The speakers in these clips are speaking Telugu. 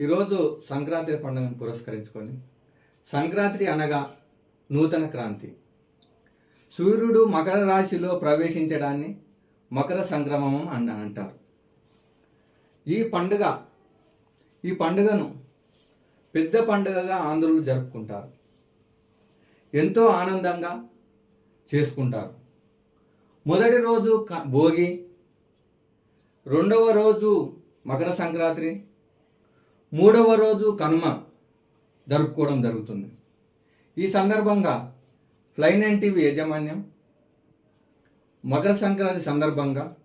ఈరోజు సంక్రాంతి పండుగను పురస్కరించుకొని సంక్రాంతి అనగా నూతన క్రాంతి. సూర్యుడు మకర రాశిలో ప్రవేశించడాన్ని మకర సంక్రమం అని అంటారు. ఈ పండుగ ఈ పండుగను పెద్ద పండుగగా ఆంధ్రులు జరుపుకుంటారు. ఎంతో ఆనందంగా చేసుకుంటారు. మొదటి రోజు క- భోగి రెండవ రోజు మకర సంక్రాంతి మూడవ రోజు కనుమ జరుపుకోవడం జరుగుతుంది. ఈ సందర్భంగా ఫ్లైన్ అండ్ టీవీ యాజమాన్యం మకర సంక్రాంతి సందర్భంగా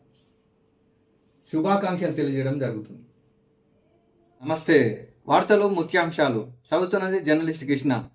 శుభాకాంక్షలు తెలియజేయడం జరుగుతుంది. నమస్తే. వార్తలు ముఖ్యాంశాలు చదువుతున్నది జర్నలిస్ట్ కృష్ణ.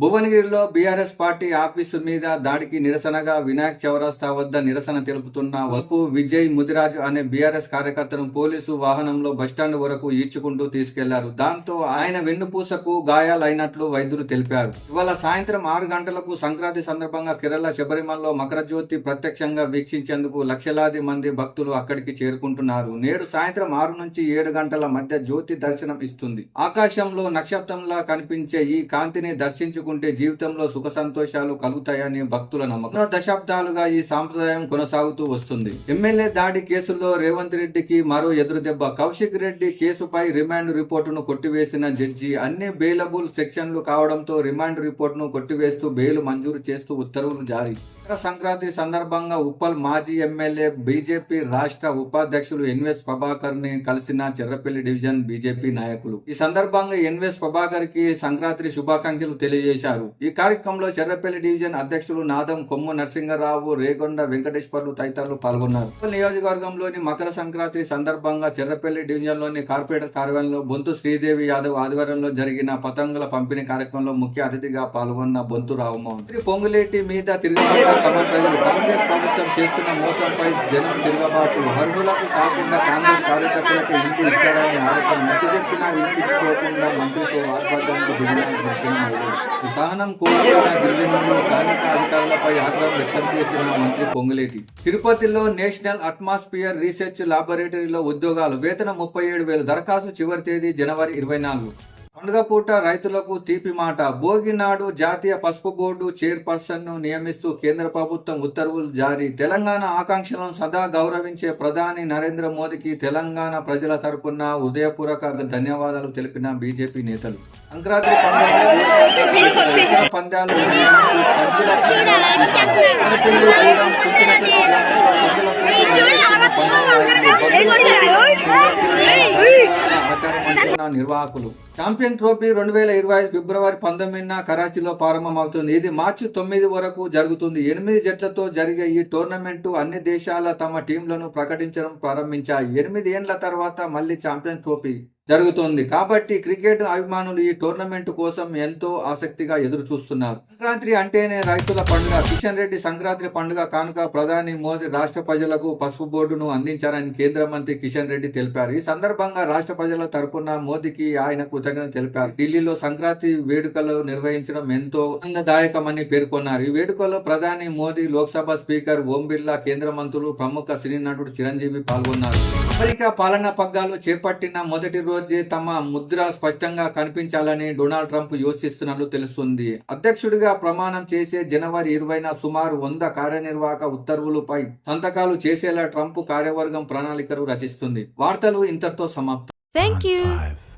భువనగిరిలో బీఆర్ఎస్ పార్టీ ఆఫీసు మీద దాడికి నిరసనగా వినాయక్ చౌరస్తా వద్ద నిరసన తెలుపుతున్న వకు విజయ్ ముదిరాజు అనే బీఆర్ఎస్ కార్యకర్తను పోలీసు వాహనంలో బస్టాండ్ వరకు ఈడ్చుకుంటూ తీసుకెళ్ళారు. దాంతో ఆయన వెన్నుపూసకు గాయాలైనట్లు వైద్యులు తెలిపారు. ఇవాళ సాయంత్రం ఆరు గంటలకు సంక్రాంతి సందర్భంగా కేరళ శబరిమలలో మకర జ్యోతి ప్రత్యక్షంగా వీక్షించేందుకు లక్షలాది మంది భక్తులు అక్కడికి చేరుకుంటున్నారు. నేడు సాయంత్రం ఆరు నుంచి ఏడు గంటల మధ్య జ్యోతి దర్శనం ఇస్తుంది. ఆకాశంలో నక్షత్రంలా కనిపించే ఈ కాంతిని దర్శించుకు దర్శించుకుంటే జీవితంలో సుఖ సంతోషాలు కలుగుతాయని భక్తుల నమ్మకం. ఎన్నో దశాబ్దాలుగా ఈ సాంప్రదాయం కొనసాగుతూ వస్తుంది. ఎమ్మెల్యే దాడి కేసులో రేవంత్ రెడ్డికి మరో ఎదురు దెబ్బ. కౌశిక్ రెడ్డి కేసుపై రిమాండ్ రిపోర్టును కొట్టివేసిన జడ్జి. అన్ని బెయిలబుల్ సెక్షన్లు కావడంతో రిమాండ్ రిపోర్టును కొట్టివేస్తూ బెయిల్ మంజూరు చేస్తూ ఉత్తర్వులు జారీ. మకర సంక్రాంతి సందర్భంగా ఉప్పల్ మాజీ ఎమ్మెల్యే బీజేపీ రాష్ట్ర ఉపాధ్యక్షులు ఎన్వెస్ ప్రభాకర్ని కలిసిన చెర్రపల్లి డివిజన్ బీజేపీ నాయకులు. ఈ సందర్భంగా ఎన్వెస్ ప్రభాకర్కి సంక్రాంతి శుభాకాంక్షలు తెలియజేశారు ఈ కార్యక్రమంలో చెర్రపల్లి డివిజన్ అధ్యక్షులు నాదం కొమ్ము నరసింహరావు రేగొండ వెంకటేశ్వర్లు తదితరులు పాల్గొన్నారు. నియోజకవర్గంలోని మకర సంక్రాంతి సందర్భంగా చెర్రపల్లి డివిజన్లోని కార్పొరేటర్ కార్యాలయంలో బొంతు శ్రీదేవి యాదవ్ ఆధ్వర్యంలో జరిగిన పతంగుల పంపిణీ కార్యక్రమంలో ముఖ్య అతిథిగా పాల్గొన్న బొంతు రామ్మోహన్ పొంగులేటి మీద తిరుగుబాటు తమ ప్రజలు కాంగ్రెస్ ప్రభుత్వం చేస్తున్న మోసంపై జనం తిరగబాటు అర్హులకు కాకుండా కాంగ్రెస్ కార్యకర్తలకు ఇంటి ఇచ్చారని ఆరోపణ మంచి చెప్పినా వినిపించుకోకుండా మంత్రితో ఆర్భాటానికి దిగిన సహనం కోరుకున్న గిరిజనులు స్థానిక అధికారులపై ఆగ్రహం వ్యక్తం చేసిన మంత్రి పొంగులేటి. తిరుపతిలో నేషనల్ అట్మాస్ఫియర్ రీసెర్చ్ లాబొరేటరీలో ఉద్యోగాలు వేతనం ముప్పై ఏడు వేలు దరఖాస్తు చివరి తేదీ జనవరి ఇరవై నాలుగు. పండుగ పూట రైతులకు తీపి మాట. భోగి నాడు జాతీయ పసుపు బోర్డు చైర్పర్సన్ను నియమిస్తూ కేంద్ర ప్రభుత్వం ఉత్తర్వులు జారీ. తెలంగాణ ఆకాంక్షలను సదా గౌరవించే ప్రధాని నరేంద్ర మోదీకి తెలంగాణ ప్రజల తరపున ఉదయపూర్వక ధన్యవాదాలు తెలిపిన బీజేపీ నేతలు. సంక్రాంతి పండుగ పందాలు అంటున్న నిర్వాహకులు. ఛాంపియన్ ట్రోఫీ రెండు వేల ఇరవై ఐదు ఫిబ్రవరి పంతొమ్మిదిన కరాచీలో ప్రారంభమవుతుంది. ఇది మార్చి తొమ్మిది వరకు జరుగుతుంది. ఎనిమిది జట్లతో జరిగే ఈ టోర్నమెంట్ అన్ని దేశాల తమ టీంలను ప్రకటించడం ప్రారంభించాయి. ఎనిమిది ఏండ్ల తర్వాత మళ్ళీ ఛాంపియన్ ట్రోఫీ. జరుగుతోంది. కాబట్టి క్రికెట్ అభిమానులు ఈ టోర్నమెంట్ కోసం ఎంతో ఆసక్తిగా ఎదురు చూస్తున్నారు సంక్రాంతి అంటేనే రైతుల పండుగ. కిషన్ రెడ్డి సంక్రాంతి పండుగ కానుక ప్రధాని మోదీ రాష్ట్ర ప్రజలకు పసుపు బోర్డును అందించారని కేంద్ర మంత్రి కిషన్ రెడ్డి తెలిపారు. ఈ సందర్భంగా రాష్ట్ర ప్రజల తరపున మోదీకి ఆయన కృతజ్ఞత తెలిపారు. ఢిల్లీలో సంక్రాంతి వేడుకలు నిర్వహించడం ఎంతో ఆనందదాయకమని పేర్కొన్నారు. ఈ వేడుకల్లో ప్రధాని మోదీ లోక్సభ స్పీకర్ ఓం బిర్లా కేంద్ర మంత్రులు ప్రముఖ సినీ నటుడు చిరంజీవి పాల్గొన్నారు. అమెరికా పాలనా పగ్గాలు చేపట్టిన మొదటి రోజు తమ ముద్ర స్పష్టంగా కనిపించాలని డొనాల్డ్ ట్రంప్ యోచిస్తున్నట్లు తెలుస్తుంది అధ్యక్షుడిగా ప్రమాణం చేసే జనవరి ఇరవైన సుమారు వంద కార్యనిర్వాహక ఉత్తర్వులపై సంతకాలు చేసేలా ట్రంప్ కార్యవర్గం ప్రణాళికలు రచిస్తుంది వార్తలు ఇంతటితో సమాప్తం you. Five.